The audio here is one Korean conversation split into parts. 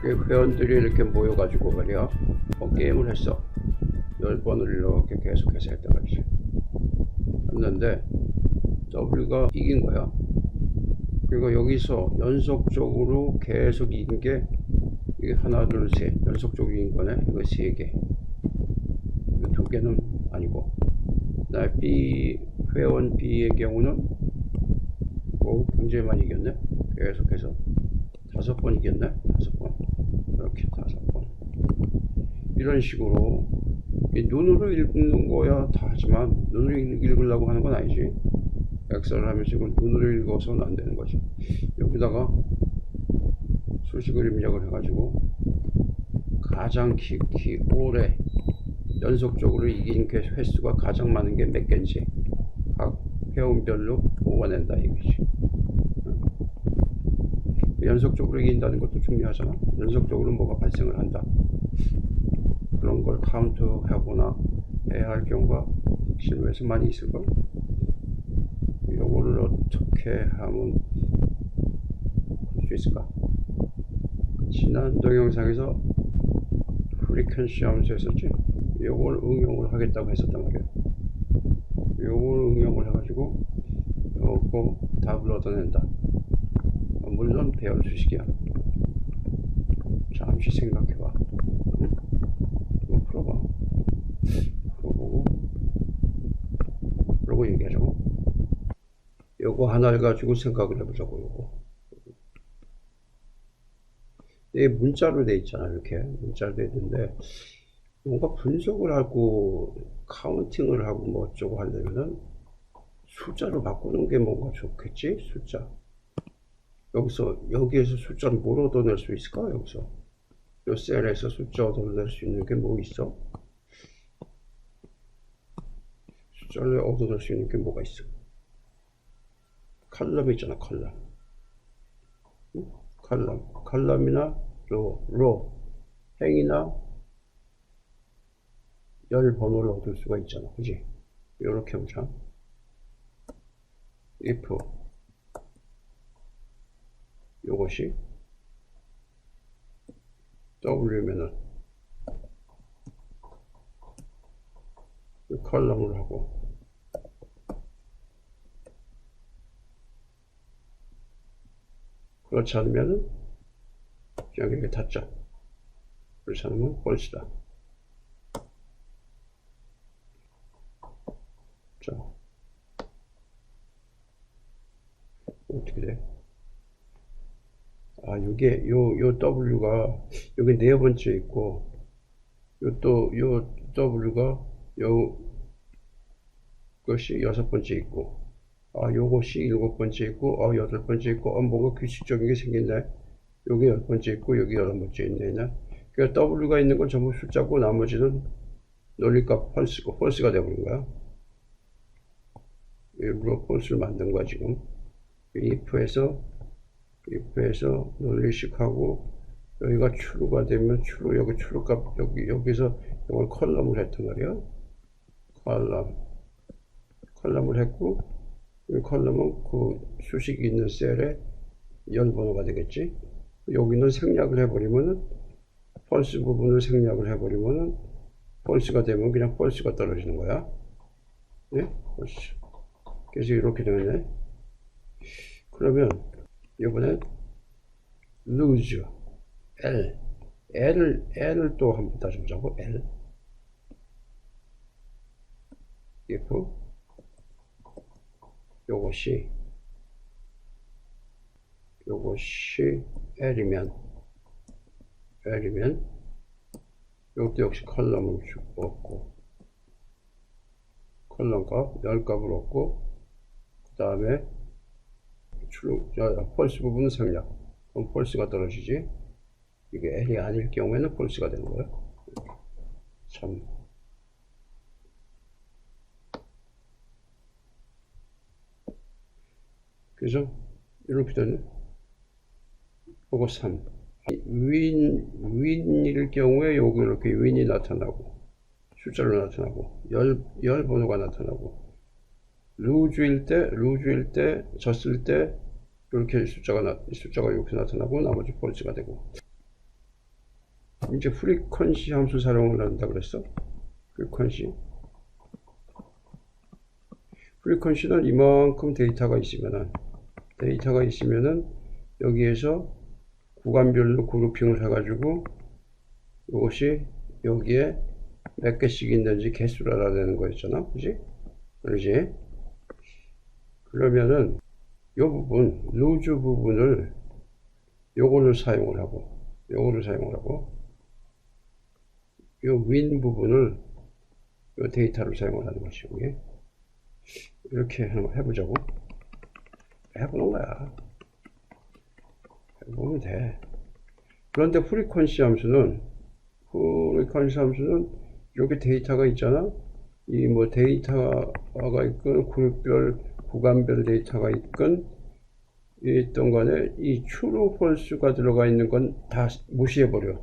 그 회원들이 이렇게 모여가지고 말이야. 뭐 게임을 했어. 열 번을 이렇게 계속해서 했단 말이지. 했는데 W가 이긴 거야. 그리고 여기서 연속적으로 계속 이긴 게 이게 하나 둘셋. 연속적으로 이긴 거네. 이거 세개. 두 개는 아니고. 나 B 회원 B의 경우는 오, 굉장히 많이 이겼네. 계속해서 다섯 번 이겼네. 다섯 번. 이렇게 다섯 번. 이런 식으로 이 눈으로 읽는 거야 다 하지만 눈으로 읽- 읽으려고 하는 건 아니지. 엑셀을 하면서 이걸 눈으로 읽어서는 안 되는 거지. 여기다가 수식을 입력을 해가지고 가장 기, 기, 오래 연속적으로 이긴 게 횟수가 가장 많은 게 몇 개인지 각 회원별로 뽑아낸다 이거지. 연속적으로 이긴다는 것도 중요하잖아. 연속적으로 뭐가 발생을 한다. 그런 걸 카운트하거나 해야 할 경우가 실무에서 많이 있을 걸. 요거를 어떻게 하면 할 수 있을까? 지난 동영상에서 프리퀀시 하면서 했었지. 요걸 응용을 하겠다고 했었단 말이야. 요걸 응용을 해가지고 요거 답을 얻어낸다. 어, 물론 배열 수식이야. 잠시 생각해봐. 응? 한번 풀어봐. 풀어보고 그러고 얘기하자고. 요거 하나를 가지고 생각을 해보자고 요거. 이게 문자로 돼 있잖아 이렇게 문자로 돼 있는데 뭔가 분석을 하고 카운팅을 하고 뭐 어쩌고 하려면은 숫자로 바꾸는 게 뭔가 좋겠지 숫자 여기서 여기에서 숫자를 뭘 얻어낼 수 있을까 여기서? 요 셀에서 숫자 얻어낼 수 있는 게 뭐 있어? 숫자를 얻어낼 수 있는 게 뭐가 있어? 칼럼 있잖아 칼럼. 응? 칼럼. 칼럼이나 로, 로. 행이나 열 번호를 얻을 수가 있잖아. 그지? 이렇게 보자. if 요것이 W면은 이 컬럼을 하고 그렇지 않으면은 그냥 이렇게 닫자 그렇지 않으면 벌시다 자 어떻게 돼? 아, 요게, 요, 요 W가, 여기 네 번째 있고, 요 또, 요 W가, 요, 것이 여섯 번째 있고, 아, 요것이 일곱 번째 있고, 아, 여덟 번째 있고, 아, 뭔가 규칙적인 게 생긴다. 여기 열 번째 있고, 여기 열한 번째 있네. 그러니까 W가 있는 건 전부 숫자고, 나머지는 논리값 펄스고, 펄스가 되버린 거야. 일부러 펄스를 만든 거야, 지금. if에서 if에서 논리식하고 여기가 true가 되면 true 여기 true 값 여기 여기서 이걸 컬럼을 했단 말이야. 컬럼. 컬럼을 했고 이 컬럼은 그 수식이 있는 셀에 연 번호가 되겠지. 여기는 생략을 해버리면은 펄스 부분을 생략을 해버리면은 펄스가 되면 그냥 펄스가 떨어지는 거야. 네? 펄스 그래서 이렇게 되네. 그러면 이번엔 lose L. L을 L을 또 한번 다시 보자고 L. If 요것이 요것이 L이면 L이면 이것도 역시 컬럼을 주고 얻고 컬럼 값 10값을 얻고 그 다음에 출, 펄스 부분은 생략. 그럼 펄스가 떨어지지. 이게 L이 아닐 경우에는 펄스가 되는 거야. 참. 그죠? 이렇게 되네. 요거 3. 윈, 윈일 경우에 요거 이렇게 윈이 나타나고, 숫자로 나타나고, 열, 열 번호가 나타나고, 루즈일 때, 루즈일 때, 졌을 때, 이렇게 숫자가 나, 숫자가 이렇게 나타나고 나머지 폴스가 되고 이제 프리퀀시 함수 사용을 한다 그랬어 프리퀀시 프리퀀시는 이만큼 데이터가 있으면은 데이터가 있으면은 여기에서 구간별로 그룹핑을 해가지고 이것이 여기에 몇 개씩 있는지 개수를 알아야 되는 거였잖아 그지? 그러지? 그러면은 이 부분 루즈 부분을 요거를 사용을 하고 요거를 사용을 하고 요 윈 부분을 요 데이터를 사용을 하는 것이 이게. 이렇게 해보자고. 해보는 거야. 해보면 돼. 그런데 프리퀀시 함수는 프리퀀시 함수는 여기 데이터가 있잖아? 이 뭐 데이터가 있건 그룹별 구간별 데이터가 있건 있던 간에 이 true false가 들어가 있는 건 다 무시해버려.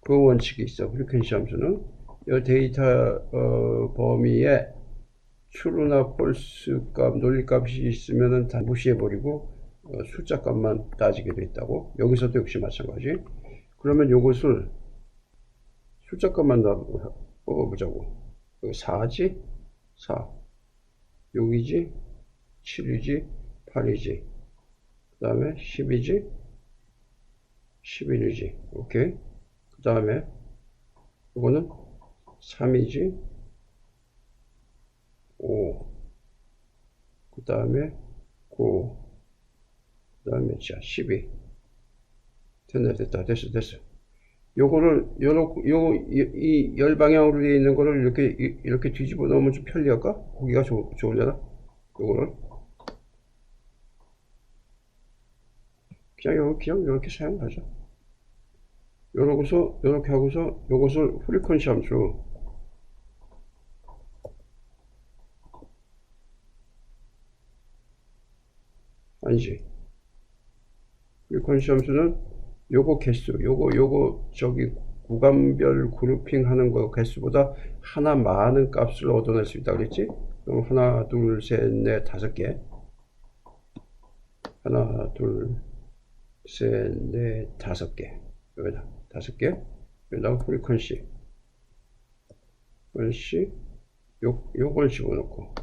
그 원칙이 있어. 프리퀀시 함수는. 이 데이터 어, 범위에 true나 false 값 논리값이 있으면은 다 무시해버리고 어, 숫자 값만 따지게 돼 있다고. 여기서도 역시 마찬가지. 그러면 요것을 숫자 값만 나 뽑아보자고. 4지? 4 6이지 7이지 8이지. 그 다음에 10이지 11이지. 오케이. 그 다음에 이거는 3이지 5 그 다음에 9 그 다음에 자 12 됐네 됐다. 됐어 됐어. 요거를 요렇게 요이 열방향으로 되어 있는 거를 이렇게 이- 이렇게 뒤집어 놓으면 좀 편리할까? 보기가 좋, 좋으려나? 요거를 그냥 요 그냥 이렇게 사용하자. 요러고서 요렇게 하고서 요것을 프리퀀시 함수 아니지. 프리퀀시 함수는 요거 개수, 요거 요거 저기 구간별 그룹핑 하는 거 개수보다 하나 많은 값을 얻어낼 수 있다 그랬지? 그럼 하나, 둘, 셋, 넷, 다섯 개. 하나, 둘, 셋, 넷, 다섯 개. 여기다 다섯 개. 여기다가 프리퀀시. 프리퀀시. 요 요걸 집어넣고.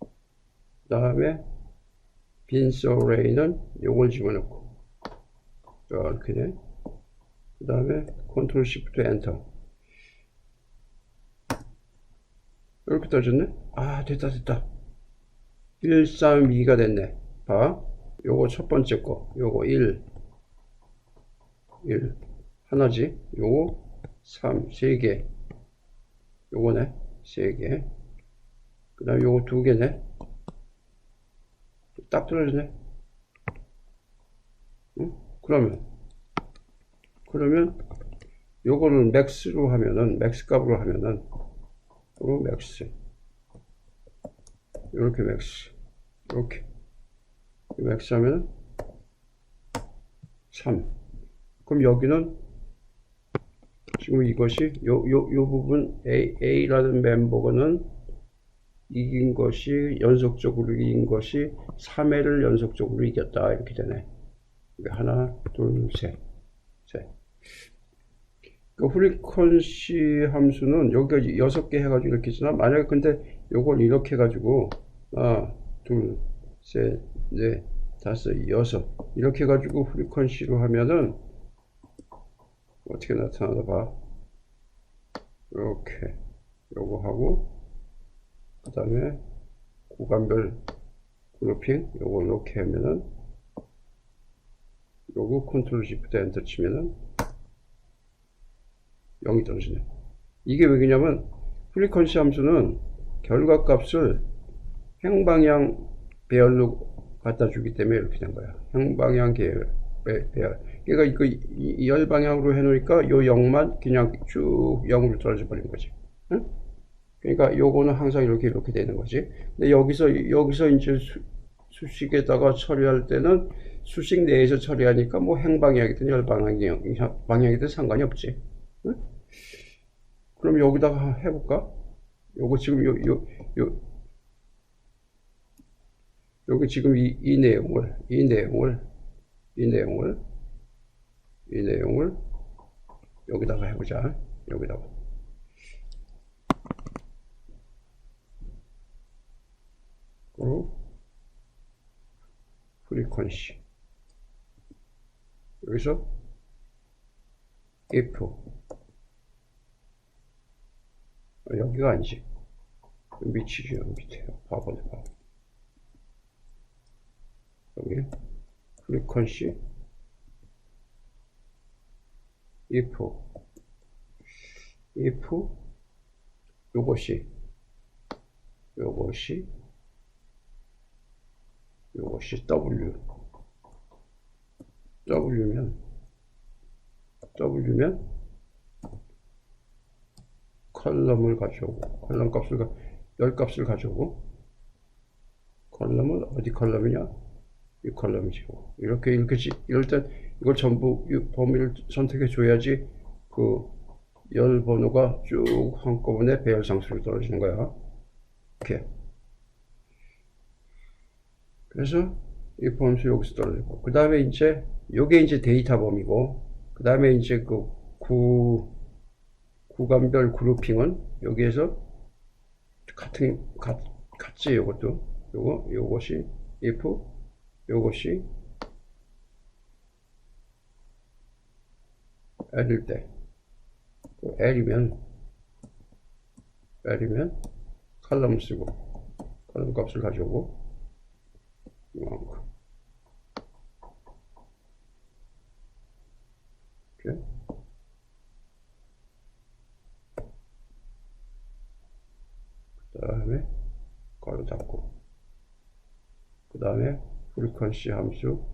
그 다음에 빈스 어레이는 요걸 집어넣고 이렇게 돼. 그 다음에 컨트롤 시프트 엔터 이렇게 떠졌네 아 됐다 됐다 132가 됐네 봐 요거 첫 번째 거 요거 1 1 하나지? 요거 3 3개. 요거네 3개. 그 다음에 요거 두 개네. 딱 떨어지네. 응? 그러면 그러면 요거를 맥스로 하면은 맥스 값으로 하면은 요 맥스. 이렇게 맥스. 이렇게 맥스 하면은 3 그럼 여기는 지금 이것이 요 요 요 부분 A, A라는 멤버는 이긴 것이 연속적으로 이긴 것이 3회를 연속적으로 이겼다. 이렇게 되네. 하나 둘셋셋. 그 프리퀀시 함수는 여기가 6개 해가지고 이렇게 있으나 만약에 근데 요걸 이렇게 해가지고 하나 둘셋 넷 다섯 여섯. 이렇게 해가지고 프리퀀시로 하면은 어떻게 나타나나 봐. 이렇게. 요거 하고 그 다음에 구간별 그룹핑 요거 이렇게 하면은 요거 컨트롤 시프트 엔터 치면은 0이 떨어지네. 이게 왜 그러냐면 프리퀀시 함수는 결과값을 행방향 배열로 갖다 주기 때문에 이렇게 된 거야 행방향 계열, 그러니까 이거 이- 열 방향으로 해 놓으니까 요 0만 그냥 쭉 0으로 떨어져 버린 거지 응? 그러니까 요거는 항상 이렇게 이렇게 되는 거지. 근데 여기서 여기서 이제 수, 수식에다가 처리할 때는 수식 내에서 처리하니까 뭐 행방향이든 열방향이 방향이든 상관이 없지. 응? 그럼 여기다가 해볼까? 요거 지금 요 요 요 여기 지금 이, 이 내용을, 이 내용을, 이 내용을, 이 내용을 여기다가 해보자. 여기다가. 그리고 프리퀀시. 여기서 if. 어, 여기가 아니지. 여기 밑에. 바보네, 바보. 여기. 프리퀀시 if if 요것이 요것이 요것이 W. W면 W면 컬럼을 가져오고 컬럼 값을 가, 열 값을 가져오고 컬럼은 어디 컬럼이냐 이 컬럼이죠. 이렇게 이렇게 땐 이걸 전부 이 범위를 선택해 줘야지 그 열 번호가 쭉 한꺼번에 배열 상수로 떨어지는 거야. 이렇게. 그래서 이 범수 여기서 떨어지고 그 다음에 이제 요게 이제 데이터 범위고 그 다음에 이제 그 구 구간별 그룹핑은 여기에서 같은 같 같지 요것도 요거 요것이 if 요것이 L일 때. 또 L이면 L이면 칼럼 쓰고 칼럼 값을 가져오고 이만큼. 그 다음에 가로 닫고. 그 다음에 프리퀀시 함수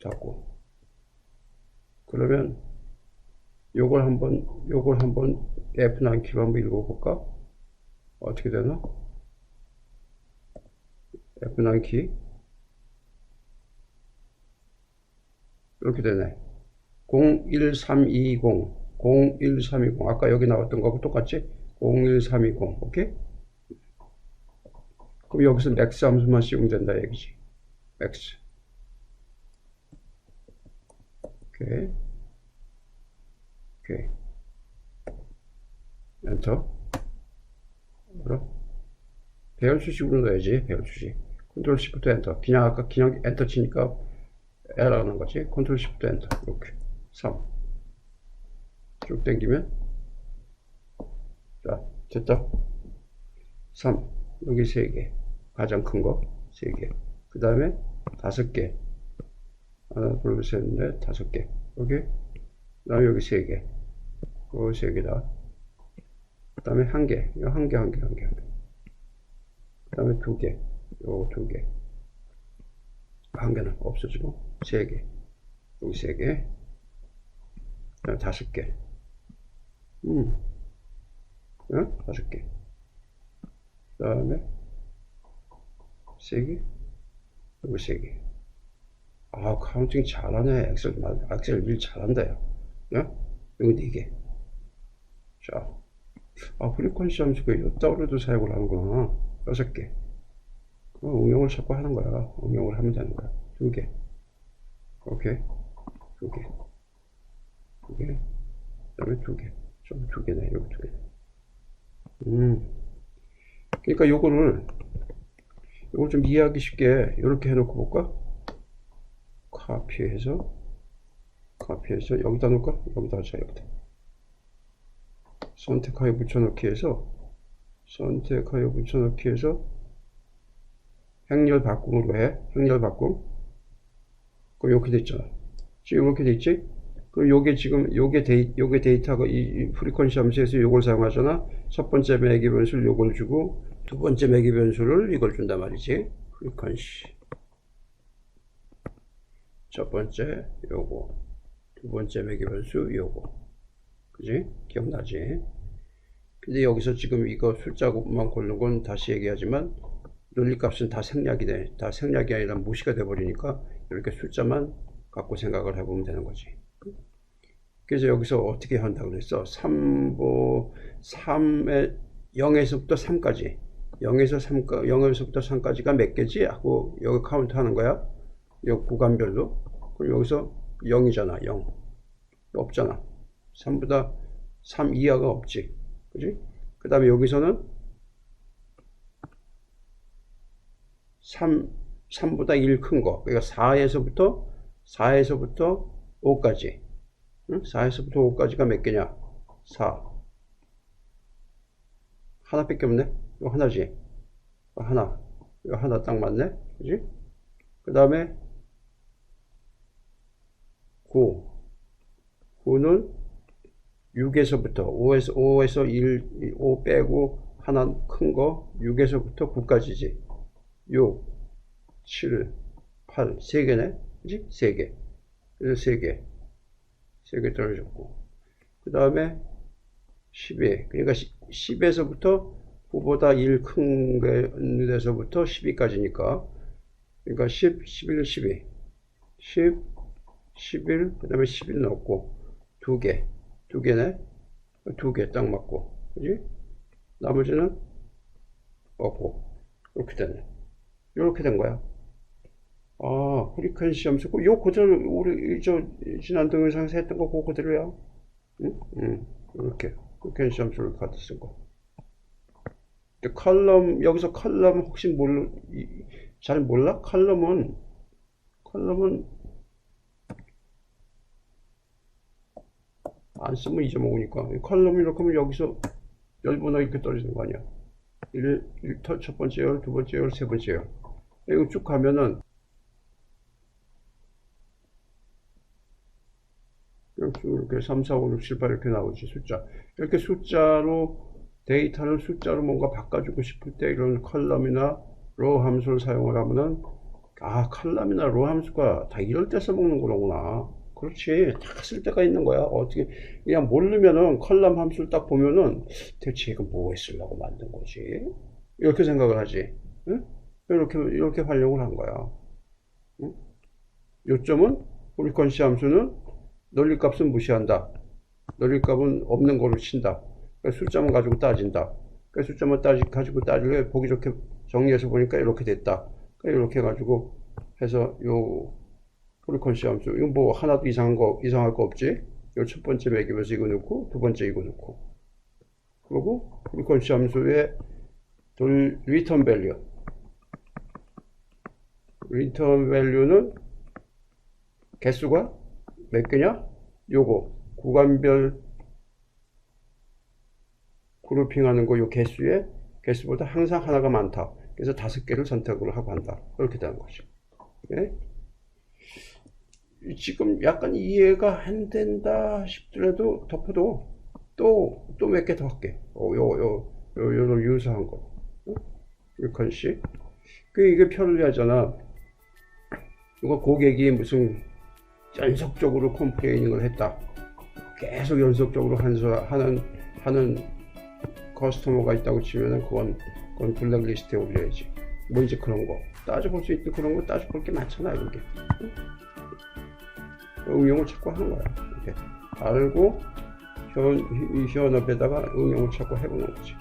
잡고 그러면 요걸 한번 요걸 한번 F9 키로 한번 읽어볼까? 어떻게 되나? F9 키 이렇게 되네 01320 01320 아까 여기 나왔던 거하고 똑같지? 01320 오케이? 그럼 여기서 맥스 함수만 씌우면 된다 얘기지 X. 오케이. 오케이. 엔터. 뭐라? 배열 수식으로 넣어야지, 배열 수식. 컨트롤 시프트 엔터. 그냥 아까 그냥 엔터 치니까 에러 하는 거지. 컨트롤 시프트 엔터. 이렇게. 3. 쭉 당기면. 자, 됐다. 3. 여기 3개. 가장 큰 거. 3개. 그 다음에 다섯 개. 하나, 둘, 셋, 넷, 다섯 개. 그 다음에 여기 세 개. 그세 개다. 그 다음에 한 개. 요 한 개, 한 개, 한 개, 한 개. 그 다음에 두 개. 요 두 개. 한 개는 없어지고, 세 개. 여기 세 개. 그 다음에 다섯 개. 음. 어? 다섯 개. 그 다음에 세 개. 개. 아, 카운팅 잘하네. 엑셀, 말- 엑셀 일 잘한다, 요 야? 여기 네 개. 자. 아, 프리퀀시 함수가 이따로도 사용을 하는구나. 여섯 개. 그럼 응용을 자꾸 하는 거야. 응용을 하면 되는 거야. 두 개. 오케이. 두 개. 두 개. 그 다음에 두 개. 좀두 개네. 여기 두 개. 음. 그러니까 요거를 이걸 좀 이해하기 쉽게 이렇게 해놓고 볼까? 카피해서 카피해서 여기다 놓을까? 여기다 하자 여기다 선택하여 붙여넣기 해서 선택하여 붙여넣기 해서 행렬 바꿈으로 해 행렬 바꿈 그럼 이렇게 됐잖아 지금 이렇게 됐지? 그럼 요게 지금 요게 데이 요게 데이터가 이, 이 프리퀀시 함수에서 요걸 사용하잖아 첫 번째 매기 변수를 요걸 주고 두 번째 매기 변수를 이걸 준단 말이지. 프리퀀시 첫 번째 요거. 두 번째 매기 변수 요거. 그지? 기억나지? 근데 여기서 지금 이거 숫자만 고르는 건 다시 얘기하지만 논리값은 다 생략이 돼. 다 생략이 아니라 무시가 돼 버리니까 이렇게 숫자만 갖고 생각을 해보면 되는 거지. 그래서 여기서 어떻게 한다고 그랬어? 3보 3에 0에서부터 3까지 0에서 3, 0에서부터 3까지가 몇 개지? 하고 여기 카운트 하는 거야. 이 구간별로. 그럼 여기서 0이잖아, 0. 없잖아. 3보다 3 이하가 없지. 그지? 그 다음에 여기서는 3, 3보다 1 큰 거. 그러니까 4에서부터, 4에서부터 5까지. 응? 4에서부터 5까지가 몇 개냐? 4. 하나밖에 없네? 이거 하나지? 하나. 이거 하나 딱 맞네? 그지? 그 다음에 9. 9는 6에서부터 5에서 5에서 1, 5 빼고 하나 큰 거 6에서부터 9까지지. 6, 7, 8, 3개네. 그지? 3개. 그래서 3개. 3개 떨어졌고. 그 다음에 10에. 그러니까 10에서부터 9보다 1 큰 데서부터 12까지니까. 그러니까 10, 11, 12. 10, 11, 그 다음에 11 넣고. 두 개. 두 개네. 두 개 딱 맞고. 그지? 나머지는 없고. 이렇게 되네. 이렇게 된 거야. 아, 프리퀀시 함수. 요 그대로 우리 저 지난 동영상에서 했던 거 그거 그대로야. 응? 응. 이렇게 프리퀀시 함수를 쓴 거. 컬럼 여기서 컬럼 혹시 이- 잘 몰라? 컬럼은 컬럼은 안 쓰면 잊어먹으니까. 컬럼이 이렇게 하면 여기서 열번호 이렇게 떨어지는 거 아니야. 1, 일, 첫 번째 열, 두 번째 열, 세 번째 열. 이거 쭉 가면은 이렇게 3, 4, 5, 6, 7, 8 이렇게 나오지 숫자. 이렇게 숫자로 데이터를 숫자로 뭔가 바꿔주고 싶을 때 이런 컬럼이나 로 함수를 사용을 하면은 아 컬럼이나 로 함수가 다 이럴 때 써먹는 거로구나. 그렇지. 다 쓸 때가 있는 거야. 어떻게 그냥 모르면은 컬럼 함수를 딱 보면은 대체 이거 뭐에 쓰려고 만든 거지? 이렇게 생각을 하지. 응? 이렇게 이렇게 활용을 한 거야. 응? 요점은 프리퀀시 함수는 논리값은 무시한다. 논리값은 없는 거로 친다 그러니까 숫자만 가지고 따진다. 그러니까 숫자만 따지, 가지고 따지려 보기 좋게 정리해서 보니까 이렇게 됐다. 그러니까 이렇게 해가지고 해서 요 프리퀀시 함수 이거 뭐 하나도 이상한 거 이상할 거 없지? 요 첫 번째 매기면서 이거 넣고 두 번째 이거 넣고. 그리고 프리퀀시 함수의 돌 리턴 밸류. 리턴 밸류는 개수가 몇 개냐? 요거. 구간별 그룹핑하는 거 요 개수의 개수보다 항상 하나가 많다 그래서 다섯 개를 선택을 하고 한다 그렇게 되는 거죠 예? 지금 약간 이해가 안 된다 싶더라도 덮어도 또 또 몇 개 더 할게. 어, 요, 요, 요, 요런 유사한 거. 어? 일컨씩. 그 이게 편리하잖아. 이거 고객이 무슨 연속적으로 컴플레이닝을 했다. 계속 연속적으로 한서 하는 하는 커스터머가 있다고 치면은 그건 그건 블랙리스트에 올려야지. 뭐 이제 그런 거 따져볼 수 있는 그런 거 따져볼 게 많잖아 이게. 응용을 찾고 하는 거야. 이렇게 알고 현, 이 현업에다가 응용을 찾고 해보는 거지.